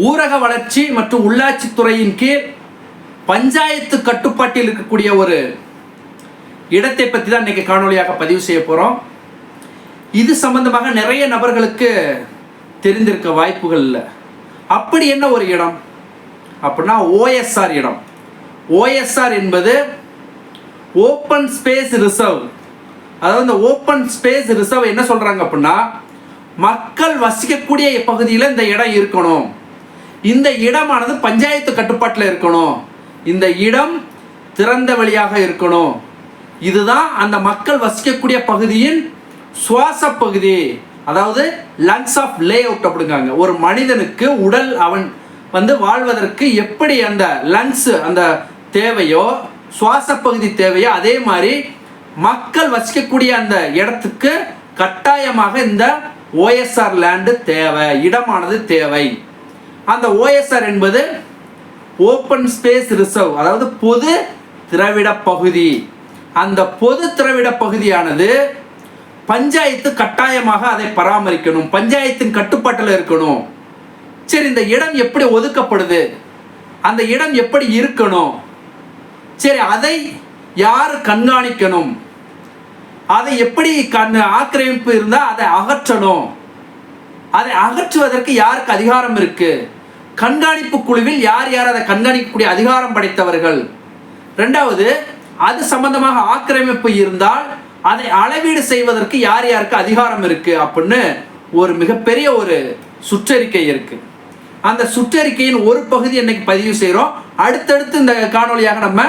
ஊரக வளர்ச்சி மற்றும் உள்ளாட்சித்துறையின் கீழ் பஞ்சாயத்து கட்டுப்பாட்டில் இருக்கக்கூடிய ஒரு இடத்தை பற்றி தான் இன்னைக்கு காணொலியாக பதிவு செய்ய போகிறோம் இது சம்பந்தமாக நிறைய நபர்களுக்கு தெரிந்திருக்க வாய்ப்புகள் இல்லை. அப்படி என்ன ஒரு இடம்? அப்படின்னா ஓஎஸ்ஆர் இடம். ஓஎஸ்ஆர் என்பது ஓப்பன் ஸ்பேஸ் ரிசர்வ் அதாவது இந்த ஓப்பன் ஸ்பேஸ் ரிசர்வ் என்ன சொல்கிறாங்க அப்படின்னா மக்கள் வசிக்கக்கூடிய பகுதியில் இந்த இடம் இருக்கணும். இந்த இடமானது பஞ்சாயத்து கட்டுப்பாட்டில் இருக்கணும். இந்த இடம் திறந்த வழியாக இருக்கணும். இதுதான் அந்த மக்கள் வசிக்கக்கூடிய பகுதியின் சுவாச பகுதி. அதாவது லங்ஸ் ஆஃப் லே அவுட் அப்படிங்காங்க. ஒரு மனிதனுக்கு உடல் அவன் வந்து வாழ்வதற்கு எப்படி அந்த லங்ஸ் அந்த தேவையோ சுவாச பகுதி தேவையோ அதே மாதிரி மக்கள் வசிக்கக்கூடிய அந்த இடத்துக்கு கட்டாயமாக இந்த ஓஎஸ்ஆர் லேண்டு தேவை இடமானது தேவை. அந்த ஓஎஸ்ஆர் என்பது ஓப்பன் ஸ்பேஸ் ரிசர்வ் அதாவது பொது திரவிட பகுதி. அந்த பொது திரவிட பகுதியானது பஞ்சாயத்து கட்டாயமாக அதை பராமரிக்கணும் பஞ்சாயத்தின் கட்டுப்பாட்டில் இருக்கணும். சரி இந்த இடம் எப்படி ஒதுக்கப்படுது? அந்த இடம் எப்படி இருக்கணும்? சரி அதை யார் கண்காணிக்கணும்? அதை எப்படி கண் ஆக்கிரமிப்பு இருந்தால் அதை அகற்றணும்? அதை அகற்றுவதற்கு யாருக்கு அதிகாரம் இருக்கு? கண்காணிப்பு குழுவில் யார் யார் அதை கண்காணிக்கக்கூடிய அதிகாரம் படைத்தவர்கள்? ரெண்டாவது அது சம்பந்தமாக ஆக்கிரமிப்பு இருந்தால் அதை அளவீடு செய்வதற்கு யார் யாருக்கு அதிகாரம் இருக்கு அப்படின்னு ஒரு மிகப்பெரிய ஒரு சுற்றறிக்கை இருக்கு. அந்த சுற்றறிக்கையின் ஒரு பகுதி இன்னைக்கு பதிவு செய்கிறோம் அடுத்தடுத்து இந்த காணொளியாக நம்ம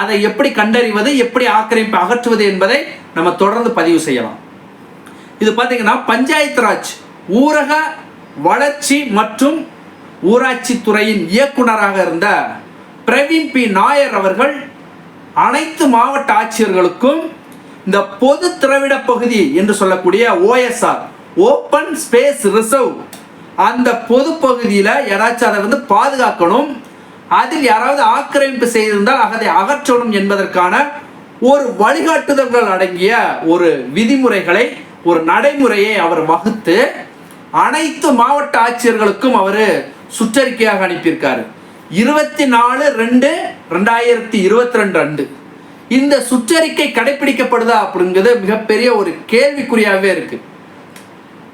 அதை எப்படி கண்டறிவது எப்படி ஆக்கிரமிப்பு அகற்றுவது என்பதை நம்ம தொடர்ந்து பதிவு செய்யலாம். இது பார்த்தீங்கன்னா பஞ்சாயத்து ராஜ் ஊரக வளர்ச்சி மற்றும் ஊராட்சி துறையின் இயக்குனராக இருந்த பிரவீன் பி. நாயர் அவர்கள் அனைத்து மாவட்ட ஆட்சியர்களுக்கும் இந்த பொது திரவிட பகுதி என்று சொல்லக்கூடிய ஓஎஸ்ஆர் ஓப்பன் ஸ்பேஸ் ரிசர்வ் அந்த பொது பகுதியில் யாராச்சும் அதை வந்து பாதுகாக்கணும். அதில் யாராவது ஆக்கிரமிப்பு செய்திருந்தால் அதை அகற்றணும் என்பதற்கான ஒரு வழிகாட்டுதல்கள் அடங்கிய ஒரு விதிமுறைகளை ஒரு நடைமுறையை அவர் வகுத்து அனைத்து மாவட்ட ஆட்சியர்களுக்கும் அவர் சுற்றறிக்கையாக அனுப்பியிருக்காரு. இருபத்தி நாலு ரெண்டு ரெண்டாயிரத்தி இருபத்தி ரெண்டு அண்டு இந்த சுற்றறிக்கை கடைபிடிக்கப்படுதா அப்படிங்கிறது மிகப்பெரிய ஒரு கேள்விக்குறியாகவே இருக்கு.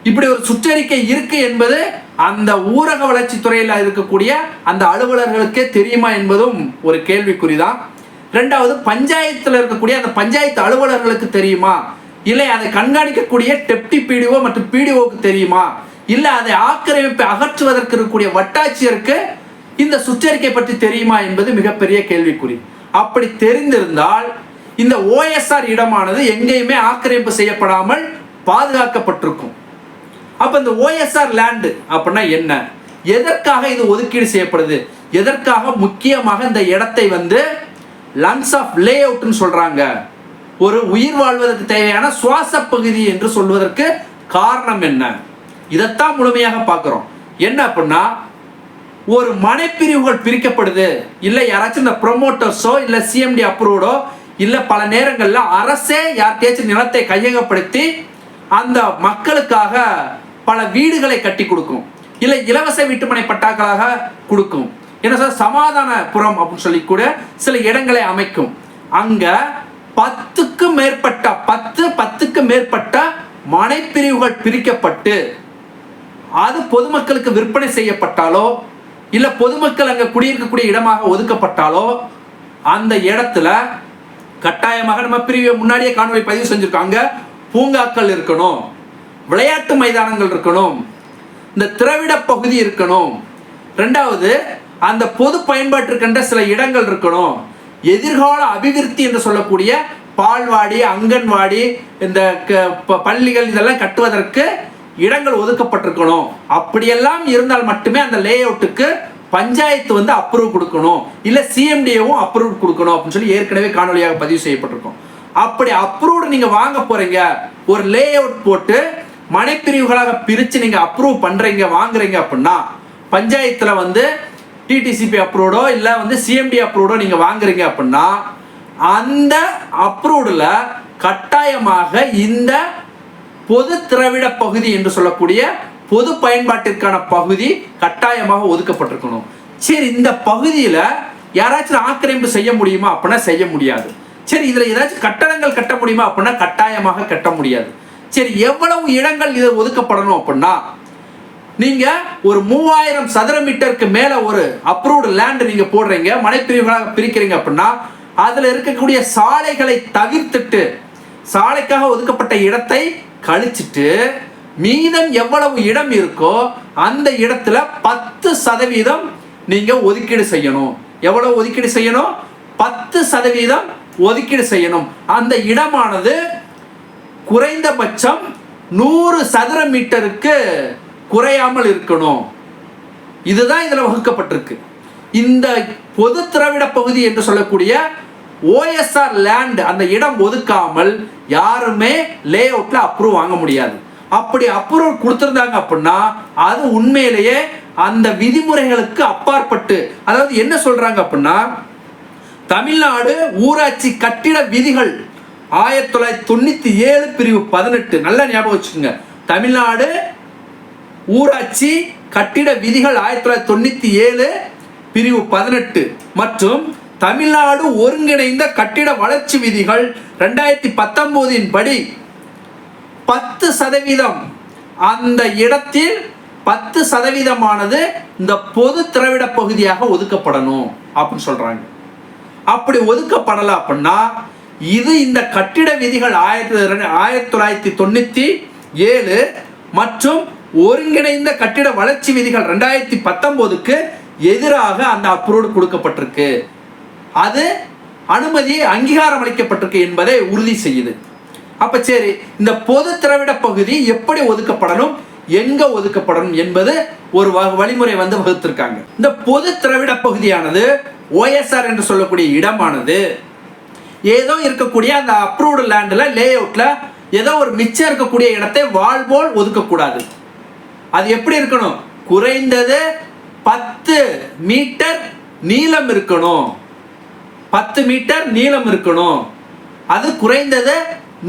இப்படி ஒரு சுற்றறிக்கை இருக்கு என்பது அந்த ஊரக வளர்ச்சி துறையில் இருக்கக்கூடிய அந்த அலுவலர்களுக்கே தெரியுமா என்பதும் ஒரு கேள்விக்குறிதான். ரெண்டாவது பஞ்சாயத்தில் இருக்கக்கூடிய அந்த பஞ்சாயத்து அலுவலர்களுக்கு தெரியுமா? இல்லை அதை கண்காணிக்கக்கூடிய டெப்டி பிடிஓ மற்றும் பிடிஓக்கு தெரியுமா? இல்லை அதை ஆக்கிரமிப்பை அகற்றுவதற்கு இருக்கக்கூடிய வட்டாட்சியருக்கு இந்த சுற்றறிக்கை பற்றி தெரியுமா என்பது மிகப்பெரிய கேள்விக்குறி. அப்படி தெரிந்திருந்தால் இந்த ஓஎஸ்ஆர் இடமானது எங்கேயுமே ஆக்கிரமிப்பு செய்யப்படாமல் பாதுகாக்கப்பட்டிருக்கும். அப்போ இந்த ஓஎஸ்ஆர் லேண்டு அப்படின்னா என்ன? எதற்காக இது ஒதுக்கீடு செய்யப்படுது? எதற்காக முக்கியமாக இந்த இடத்தை வந்து லங்ஸ் ஆஃப் லே அவுட்னு சொல்கிறாங்க ஒரு உயிர் வாழ்வதற்கு தேவையான சுவாச பகுதி என்று சொல்வதற்கு காரணம் என்ன? இதைத்தான் முழுமையாக பார்க்குறோம். என்ன அப்படின்னா ஒரு மனைப்பிரிவுகள் பிரிக்கப்படுது. இல்லை யாராச்சும் இந்த ப்ரொமோட்டர்ஸோ இல்லை சிஎம்டி அப்ரூவ்டோ இல்லை பல நேரங்களில் அரசே யார்கிட்டயாச்சும் நிலத்தை கையகப்படுத்தி அந்த மக்களுக்காக பல வீடுகளை கட்டி கொடுக்கும். இல்லை இலவச வீட்டுமனை பட்டாக்களாக கொடுக்கும். என்ன சார் சமாதானபுரம் அப்படின்னு சொல்லி கூட சில இடங்களை அமைக்கும். அங்கே பத்துக்கும் மேற்பட்ட பத்து பத்துக்கு மேற்பட்ட மனைப்பிரிவுகள் பிரிக்கப்பட்டு அது பொதுமக்களுக்கு விற்பனை செய்யப்பட்டாலோ இல்லை பொதுமக்கள் அங்கே குடியிருக்கக்கூடிய இடமாக ஒதுக்கப்பட்டாலோ அந்த இடத்துல கட்டாயமாக நம்ம பிரிவை முன்னாடியே காணொலி பதிவு செஞ்சுருக்காங்க. பூங்காக்கள் இருக்கணும் விளையாட்டு மைதானங்கள் இருக்கணும் இந்த திரவிட பகுதி இருக்கணும். ரெண்டாவது அந்த பொது பயன்பாட்டிற்கென்ற சில இடங்கள் இருக்கணும். எதிர்கால அபிவிருத்தி என்று சொல்லக்கூடிய பால்வாடி அங்கன்வாடி இந்த க- ப- பள்ளிகள் இதெல்லாம் கட்டுவதற்கு இடங்கள் ஒதுக்கப்பட்டிருக்கணும். அப்படியெல்லாம் இருந்தால் மட்டுமே அந்த லே அவுட்டுக்கு பஞ்சாயத்து வந்து அப்ரூவ் கொடுக்கணும். இல்லை சிஎம்டிஏவும் அப்ரூவ் கொடுக்கணும் அப்படின்னு சொல்லி ஏற்கனவே காணொலியாக பதிவு செய்யப்பட்டிருக்கும். அப்படி அப்ரூவ்டு நீங்கள் வாங்க போகிறீங்க ஒரு லே அவுட் போட்டு மனைப்பிரிவுகளாக பிரித்து நீங்கள் அப்ரூவ் பண்ணுறீங்க வாங்குறீங்க அப்படின்னா பஞ்சாயத்தில் வந்து டிடிசிபி அப்ரூவ்டோ இல்லை வந்து சிஎம்டி அப்ரூவ்டோ நீங்கள் வாங்குறீங்க அப்படின்னா அந்த அப்ரூவ்டில் கட்டாயமாக இந்த பொது திரவிட பகுதி என்று சொல்லக்கூடிய பொது பயன்பாட்டிற்கான பகுதி கட்டாயமாக ஒதுக்கப்பட்டிருக்கணும். சரி இந்த பகுதியில் யாராச்சும் ஆக்கிரமிப்பு செய்ய முடியுமா அப்படின்னா செய்ய முடியாது. சரி இதில் ஏதாச்சும் கட்டடங்கள் கட்ட முடியுமா அப்படின்னா கட்டாயமாக கட்ட முடியாது. சரி எவ்வளவு இடங்கள் இது ஒதுக்கப்படணும் அப்படின்னா நீங்க ஒரு மூவாயிரம் சதுர மீட்டருக்கு மேல ஒரு அப்ரூவ்டு லேண்ட் நீங்க போடுறீங்க மனைப்பிரிவுகளாக பிரிக்கிறீங்க அப்படின்னா அதுல இருக்கக்கூடிய சாலைகளை தவிர்த்துட்டு சாலைக்காக ஒதுக்கப்பட்ட இடத்தை கழிச்சிட்டு மீதம் எவ்வளவு இடம் இருக்கோ அந்த இடத்துல பத்து சதவீதம் நீங்க ஒதுக்கீடு செய்யணும். எவ்வளவு ஒதுக்கீடு செய்யணும்? பத்து சதவீதம் ஒதுக்கீடு செய்யணும். அந்த இடமானது குறைந்தபட்சம் நூறு சதுர மீட்டருக்கு குறையாமல் இருக்கணும். இதுதான் இதில் வகுக்கப்பட்டிருக்கு. இந்த பொது திராவிட பகுதி என்று சொல்லக்கூடிய ஓஎஸ்ஆர் லேண்ட் அந்த இடம் ஒதுக்காமல் யாருமே லே அவுட்ல அப்ரூவ் வாங்க முடியாது. அப்படி அப்ரூவல் கொடுத்துருந்தாங்க அப்படின்னா அது உண்மையிலேயே அந்த விதிமுறைகளுக்கு அப்பாற்பட்டு அதாவது என்ன சொல்றாங்க அப்படின்னா தமிழ்நாடு ஊராட்சி கட்டிட விதிகள் ஆயிரத்தி தொள்ளாயிரத்தி தொண்ணூத்தி ஏழு பிரிவு பதினெட்டு நல்லா ஞாபகம் வச்சுக்கோங்க. தமிழ்நாடு ஊராட்சி கட்டிட விதிகள் ஆயிரத்தி தொள்ளாயிரத்தி தொண்ணூற்றி ஏழு பிரிவு பதினெட்டு மற்றும் தமிழ்நாடு ஒருங்கிணைந்த கட்டிட வளர்ச்சி விதிகள் ரெண்டாயிரத்தி பத்தொம்போதின் படி பத்து சதவீதம். அந்த இடத்தில் பத்து சதவீதமானது இந்த பொது திரவிட பகுதியாக ஒதுக்கப்படணும் அப்படின்னு சொல்கிறாங்க அப்படி ஒதுக்கப்படலை அப்படின்னா இது இந்த கட்டிட விதிகள் ஆயிரத்தி ஆயிரத்தி தொள்ளாயிரத்தி தொண்ணூற்றி ஏழு மற்றும் ஒருங்கிணைந்த கட்டிட வளர்ச்சி விதிகள் ரெண்டாயிரத்தி பத்தொன்பதுக்கு எதிராக அந்த அப்ரூவ் கொடுக்கப்பட்டிருக்கு. அது அனுமதி அங்கீகாரம் அளிக்கப்பட்டிருக்கு என்பதை உறுதி செய்யுது. அப்ப சரி இந்த பொது திராவிட பகுதி எப்படி ஒதுக்கப்படணும் எங்க ஒதுக்கப்படணும் என்பது ஒரு வழிமுறை வந்து வகுத்திருக்காங்க. இந்த பொது திராவிட பகுதியானது ஓஎஸ்ஆர் என்று சொல்லக்கூடிய இடமானது. ஏதோ இருக்கக்கூடிய அந்த அப்ரூவ்டு லேண்டில் லே அவுட்டில் ஏதோ ஒரு மிச்சம் இருக்கக்கூடிய இடத்தை வாழ்போல் ஒதுக்கக்கூடாது. அது எப்படி இருக்கணும்? குறைந்தது பத்து மீட்டர் நீளம் இருக்கணும். பத்து மீட்டர் நீளம் இருக்கணும். அது குறைந்தது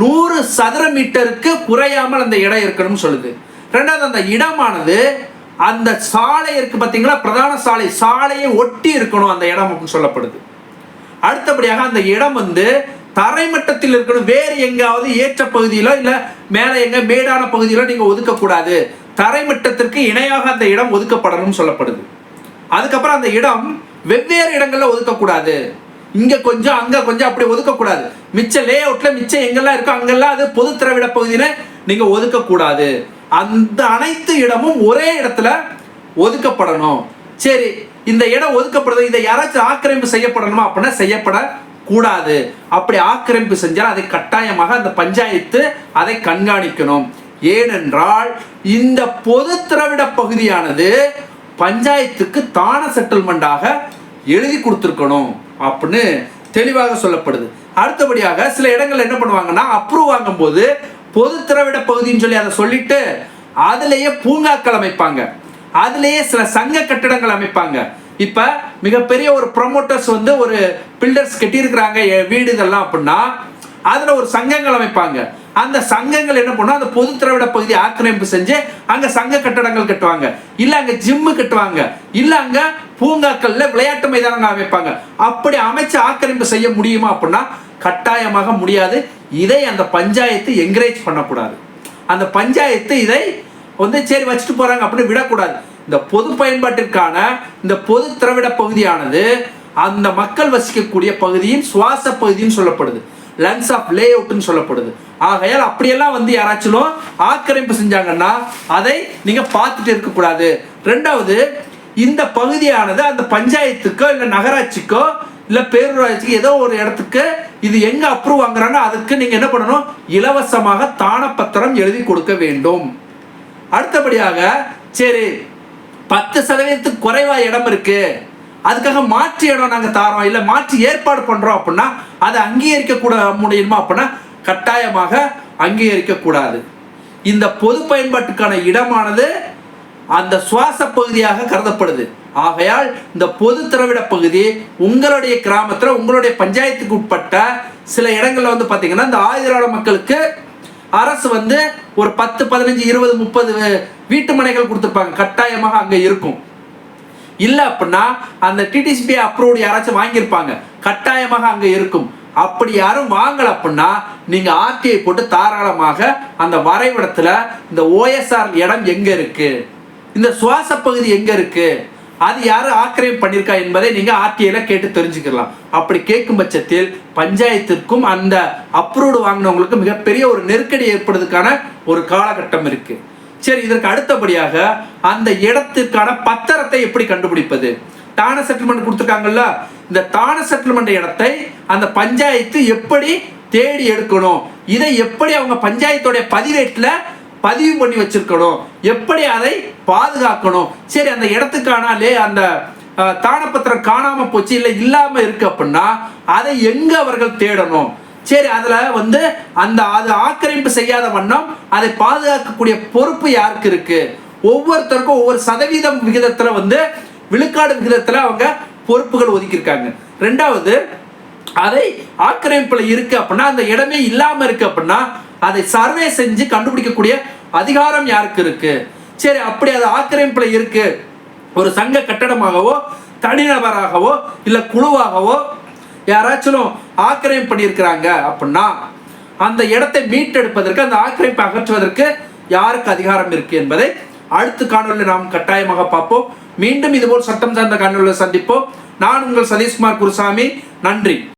நூறு சதுர மீட்டருக்கு குறையாமல் அந்த இடம் இருக்கணும்னு சொல்லுது. ரெண்டாவது அந்த இடமானது அந்த சாலை இருக்கு பார்த்தீங்களா பிரதான சாலை. சாலையை ஒட்டி இருக்கணும் அந்த இடம் அப்படின்னு சொல்லப்படுது. அடுத்தபடியாக அந்த இடம் வந்து தரைமட்டத்தில் இருக்கணும். வேறு எங்காவது ஏற்ற பகுதியிலோ இல்லை மேலே எங்க மேடான பகுதியிலோ நீங்கள் ஒதுக்கக்கூடாது. தரைமட்டத்திற்கு இணையாக அந்த இடம் ஒதுக்கப்படணும்னு சொல்லப்படுது. அதுக்கப்புறம் அந்த இடம் வெவ்வேறு இடங்கள்ல ஒதுக்கக்கூடாது. இங்க கொஞ்சம் அங்க கொஞ்சம் அப்படி ஒதுக்கக்கூடாது. மிச்ச லே அவுட்ல மிச்சம் எங்கெல்லாம் இருக்கோ அங்கெல்லாம் அது பொது திரவிட பகுதியில நீங்க ஒதுக்கக்கூடாது. அந்த அனைத்து இடமும் ஒரே இடத்துல ஒதுக்கப்படணும். சரி இந்த இடம் ஒதுக்கப்படுது இதை யாராச்சும் ஆக்கிரமிப்பு செய்யப்படணுமா அப்படின்னா செய்யப்பட கூடாது அப்படி ஆக்கிரமிப்பு செஞ்சால் அதை கட்டாயமாக அந்த பஞ்சாயத்து அதை கண்காணிக்கணும். ஏனென்றால் இந்த பொது திரவிட பகுதியானது பஞ்சாயத்துக்கு தான செட்டில்மெண்டாக எழுதி கொடுத்துருக்கணும் அப்படின்னு தெளிவாக சொல்லப்படுது. அடுத்தபடியாக சில இடங்கள் என்ன பண்ணுவாங்கன்னா அப்ரூவ் வாங்கும்போது பொது திரவிட பகுதின்னு சொல்லி அதை சொல்லிட்டு அதுலேயே பூங்காக்கள் அமைப்பாங்க. அதுலேயே சில சங்க கட்டிடங்கள் அமைப்பாங்க. இப்ப மிகப்பெரிய ஒரு ப்ரொமோட்டர்ஸ் வந்து ஒரு பில்டர்ஸ் கட்டியிருக்கிறாங்க எ- அப்படின்னா அதில் ஒரு சங்கங்கள் அமைப்பாங்க. அந்த சங்கங்கள் என்ன பண்ணும்? அந்த பொது திராவிட பகுதி ஆக்கிரமிப்பு செஞ்சு அங்க சங்க கட்டடங்கள் கட்டுவாங்க. இல்ல அங்க ஜிம்மு கட்டுவாங்க. இல்ல அங்க பூங்காக்கள்ல விளையாட்டு மைதானங்கள் அமைப்பாங்க. அப்படி அமைச்சு ஆக்கிரமிப்பு செய்ய முடியுமா அப்படின்னா கட்டாயமாக முடியாது. இதை அந்த பஞ்சாயத்து என்கரேஜ் பண்ணக்கூடாது. அந்த பஞ்சாயத்து இதை வந்து சரி வச்சுட்டு போறாங்க அப்படின்னு விடக்கூடாது. இந்த பொது பயன்பாட்டிற்கான இந்த பொது திரவிட பகுதியானது அந்த மக்கள் வசிக்கக்கூடிய பகுதியின் சுவாச பகுதின்னு சொல்லப்படுது. லன்ஸ் ஆஃப் லே அவுட்னு சொல்லப்படுது. ஆகையால் அப்படியெல்லாம் வந்து யாராச்சும் ஆக்கிரமிப்பு செஞ்சாங்கன்னா அதை நீங்கள் பார்த்துட்டு இருக்கக்கூடாது. ரெண்டாவது இந்த பகுதியானது அந்த பஞ்சாயத்துக்கோ இல்லை நகராட்சிக்கோ இல்லை பேரூராட்சிக்கு ஏதோ ஒரு இடத்துக்கு இது எங்கே அப்ரூவ் வாங்குறாங்க அதுக்கு நீங்கள் என்ன பண்ணணும்? இலவசமாக தானப்பத்திரம் எழுதி கொடுக்க வேண்டும். அடுத்தபடியாக சரி பத்து சதவீதத்துக்கு குறைவாக இடம் இருக்குது அதுக்காக மாற்று இடம் நாங்கள் தாரோம். இல்லை மாற்று ஏற்பாடு பண்ணுறோம் அப்படின்னா அதை அங்கீகரிக்க கூட முடியுமா அப்படின்னா கட்டாயமாக அங்கீகரிக்க கூடாது இந்த பொது பயன்பாட்டுக்கான இடமானது அந்த சுவாச பகுதியாக கருதப்படுது. ஆகையால் இந்த பொது திரவிட பகுதி உங்களுடைய கிராமத்தில் உங்களுடைய பஞ்சாயத்துக்கு உட்பட்ட சில இடங்களில் வந்து பார்த்தீங்கன்னா இந்த ஆயுதராட மக்களுக்கு அரசு வந்து ஒரு பத்து பதினஞ்சு இருபது முப்பது வீட்டு மனைகள் கொடுத்துருப்பாங்க. கட்டாயமாக அங்கே இருக்கும். இல்லை அப்படின்னா அந்த டிடிசிபி அப்ரூவ்டு யாராச்சும் வாங்கியிருப்பாங்க. கட்டாயமாக அங்கே இருக்கும். அப்படி யாரும் வாங்கல அப்படின்னா நீங்க ஆர்டிஐ போட்டு தாராளமாக அந்த வரைபடத்துல இந்த ஓஎஸ்ஆர் இடம் எங்க இருக்கு? இந்த சுவாச பகுதி எங்க இருக்கு? அது யாரு ஆக்கிரமிப்பு பண்ணியிருக்கா என்பதை நீங்க ஆர்டிஐல கேட்டு தெரிஞ்சுக்கலாம். அப்படி கேட்கும் பட்சத்தில் பஞ்சாயத்திற்கும் அந்த அப்ரூவ்டு வாங்கினவங்களுக்கு மிகப்பெரிய ஒரு நெருக்கடி ஏற்படுறதுக்கான ஒரு காலகட்டம் இருக்கு. சரி இதற்கு அடுத்தபடியாக அந்த இடத்திற்கான பத்திரத்தை எப்படி கண்டுபிடிப்பது? தான செட்டில்மெண்ட் கொடுத்துருக்காங்கல்ல இந்த தான செட்டில்மெண்ட் இடத்தை அந்த பஞ்சாயத்து எப்படி தேடி எடுக்கணும்? இதை எப்படி அவங்க பஞ்சாயத்தோடைய பதிவேட்டில் பதிவு பண்ணி வச்சிருக்கணும்? எப்படி அதை பாதுகாக்கணும்? சரி அந்த இடத்துக்கானாலே அந்த தான தானப்பத்திரம் காணாமல் போச்சு இல்லை இல்லாமல் இருக்கு அப்படின்னா அதை எங்கே அவர்கள் தேடணும்? சரி அதில் வந்து அந்த அது ஆக்கிரமிப்பு செய்யாத வண்ணம் அதை பாதுகாக்கக்கூடிய பொறுப்பு யாருக்கு இருக்கு? ஒவ்வொருத்தருக்கும் ஒவ்வொரு சதவீதம் விகிதத்தில் வந்து விழுக்காடு விகிதத்தில் அவங்க பொறுப்புகள் ஒதுக்கியிருக்காங்க. ரெண்டாவது அதை ஆக்கிரமிப்பில் இருக்கு அப்படின்னா அந்த இடமே இல்லாமல் இருக்கு அப்படின்னா அதை சர்வே செஞ்சு கண்டுபிடிக்கக்கூடிய அதிகாரம் யாருக்கு இருக்கு? சரி அப்படி அது ஆக்கிரமிப்பில் இருக்கு. ஒரு சங்க கட்டடமாகவோ தனிநபராகவோ இல்லை குழுவாகவோ யாராச்சும் ஆக்கிரமிப்பு பண்ணியிருக்கிறாங்க அப்படின்னா அந்த இடத்தை மீட்டெடுப்பதற்கு அந்த ஆக்கிரமிப்பை அகற்றுவதற்கு யாருக்கு அதிகாரம் இருக்கு என்பதை அடுத்த காணொலியில் நாம் கட்டாயமாக பார்ப்போம். மீண்டும் இதுபோல் சட்டம் சார்ந்த காணொலியில் சந்திப்போம். நான் உங்கள் சதீஷ்குமார் குருசாமி. நன்றி.